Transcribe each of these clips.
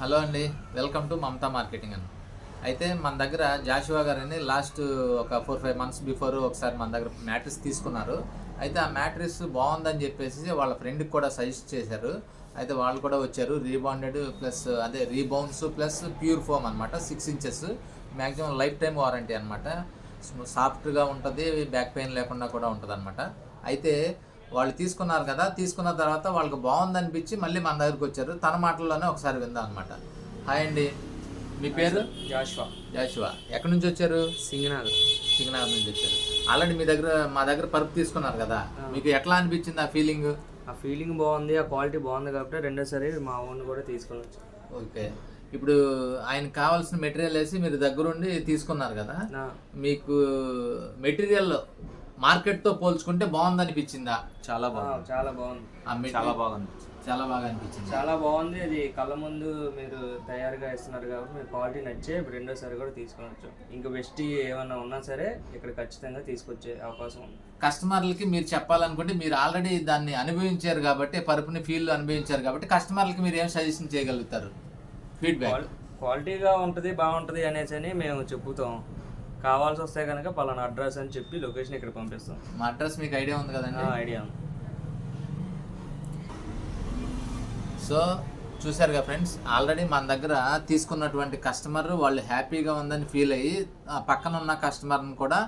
Hello అండి welcome to Mamata marketing అని. అయితే మన దగ్గర జాషువా గారని లాస్ట్ ఒక ఫోర్ ఫైవ్ మంత్స్ బిఫోర్ ఒకసారి మన దగ్గర మ్యాట్రిస్ తీసుకున్నారు. అయితే ఆ మ్యాట్రిస్ బాగుందని చెప్పేసి వాళ్ళ ఫ్రెండ్కి కూడా సజెస్ట్ చేశారు. అయితే వాళ్ళు కూడా వచ్చారు రీబాండెడ్ ప్లస్ అదే రీబౌన్స్ ప్లస్ ప్యూర్ ఫోమ్ అనమాట six inches maximum lifetime warranty అనమాట సాఫ్ట్గా ఉంటుంది బ్యాక్ పెయిన్ లేకుండా కూడా ఉంటుంది అనమాట అయితే వాళ్ళు తీసుకున్నారు కదా తీసుకున్న తర్వాత వాళ్ళకి బాగుంది అనిపించి మళ్ళీ మన దగ్గరికి వచ్చారు. తన మాటల్లోనే ఒకసారి విందాం అనమాట హాయ్ అండి. మీ పేరు? జాషువా. జాషువా. ఎక్కడి నుంచి వచ్చారు? సింగనాథ్ సింగనగర్ నుంచి వచ్చారు. ఆల్రెడీ మీ దగ్గర మా దగ్గర పరుపు తీసుకున్నారు కదా. మీకు ఎట్లా అనిపించింది ఆ ఫీలింగ్ ఆ ఫీలింగ్ బాగుంది ఆ క్వాలిటీ బాగుంది కాబట్టి రెండోసారి మా ఓన్ కూడా తీసుకొని వచ్చాను ఓకే. ఇప్పుడు ఆయనకు కావాల్సిన మెటీరియల్ వేసి మీరు దగ్గరుండి తీసుకున్నారు కదా. మీకు మెటీరియల్ మార్కెట్తో పోల్చుకుంటే బాగుంది. అనిపించిందా చాలా బాగుంది. చాలా బాగుంది చాలా బాగుంది. చాలా బాగా అనిపించింది. చాలా బాగుంది. అది కళ్ళ ముందు మీరు తయారుగా ఇస్తున్నారు కాబట్టి మీరు క్వాలిటీ నచ్చే ఇప్పుడు రెండోసారి కూడా తీసుకొని వచ్చాం ఇంకా బెస్ట్ ఏమన్నా ఉన్నా సరే ఇక్కడ ఖచ్చితంగా తీసుకొచ్చే అవకాశం ఉంది. కస్టమర్లకి మీరు చెప్పాలనుకుంటే మీరు ఆల్రెడీ దాన్ని అనుభవించారు కాబట్టి పరుపుని ఫీల్ అనుభవించారు కాబట్టి కస్టమర్లకి మీరు ఏం సజెషన్ చేయగలుగుతారు? ఫీడ్బ్యాక్. క్వాల్- క్వాలిటీగా ఉంటుంది బాగుంటుంది అనేసి అని మేము చెప్పుతాం. కావాల్సి వస్తే కనుక పలానా అడ్రస్ అని చెప్పి లొకేషన్ ఇక్కడ పంపిస్తాం. మా అడ్రస్ మీకు ఐడియా ఉంది కదండి? ఐడియా ఉంది. సో చూసారుగా ఫ్రెండ్స్ ఆల్రెడీ మన దగ్గర తీసుకున్నటువంటి కస్టమర్ వాళ్ళు హ్యాపీగా ఉందని ఫీల్ అయ్యి పక్కన ఉన్న కస్టమర్ని కూడా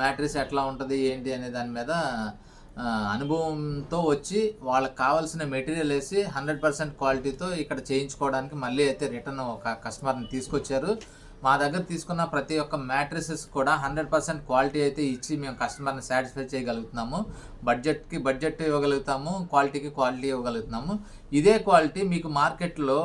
మ్యాట్రిస్ ఎట్లా ఉంటుంది ఏంటి అనే దాని మీద అనుభవంతో వచ్చి వాళ్ళకి కావాల్సిన మెటీరియల్ వేసి హండ్రెడ్ పర్సెంట్ క్వాలిటీతో ఇక్కడ చేయించుకోవడానికి మళ్ళీ అయితే రిటర్న్ ఒక కస్టమర్ని తీసుకొచ్చారు. మా దగ్గర తీసుకున్న ప్రతి ఒక్క మ్యాట్రిసెస్ కూడా హండ్రెడ్ పర్సెంట్ క్వాలిటీ అయితే ఇచ్చి మేము కస్టమర్ని సాటిస్ఫై చేయగలుగుతున్నాము. బడ్జెట్కి బడ్జెట్ ఇవ్వగలుగుతాము క్వాలిటీకి క్వాలిటీ ఇవ్వగలుగుతున్నాము. ఇదే క్వాలిటీ మీకు మార్కెట్లో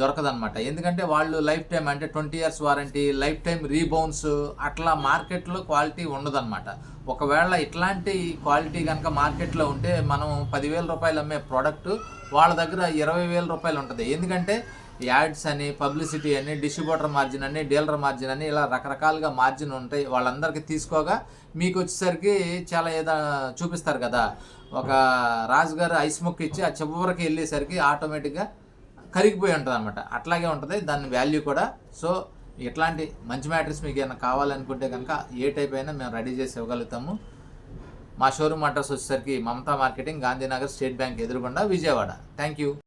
దొరకదనమాట ఎందుకంటే వాళ్ళు లైఫ్ టైం అంటే twenty years warranty lifetime rebounce అట్లా మార్కెట్లో క్వాలిటీ ఉండదన్నమాట. ఒకవేళ ఇట్లాంటి క్వాలిటీ కనుక మార్కెట్లో ఉంటే మనం పదివేల రూపాయలు అమ్మే ప్రోడక్ట్ వాళ్ళ దగ్గర ఇరవై వేల రూపాయలు ఉంటుంది. ఎందుకంటే యాడ్స్ అని పబ్లిసిటీ అని డిస్ట్రిబ్యూటర్ మార్జిన్ అని డీలర్ మార్జిన్ అని ఇలా రకరకాలుగా మార్జిన్ ఉంటాయి. వాళ్ళందరికీ తీసుకోగా మీకు వచ్చేసరికి చాలా ఏదో చూపిస్తారు కదా. ఒక రాజు గారు ఐస్ ముక్క ఇచ్చి ఆ చివరికి వెళ్ళేసరికి ఆటోమేటిక్గా కరిగిపోయి ఉంటుంది అనమాట అట్లాగే ఉంటుంది. దాని వాల్యూ కూడా. సో ఇట్లాంటి మంచి మ్యాట్రిక్స్ మీకు ఏమైనా కావాలనుకుంటే కనుక ఏ టైప్ అయినా మేము రెడీ చేసి ఇవ్వగలుగుతాము. మా షోరూమ్ అడ్రస్ వచ్చేసరికి Mamata marketing Gandhinagar state bank ఎదురుగుండా విజయవాడ. Thank you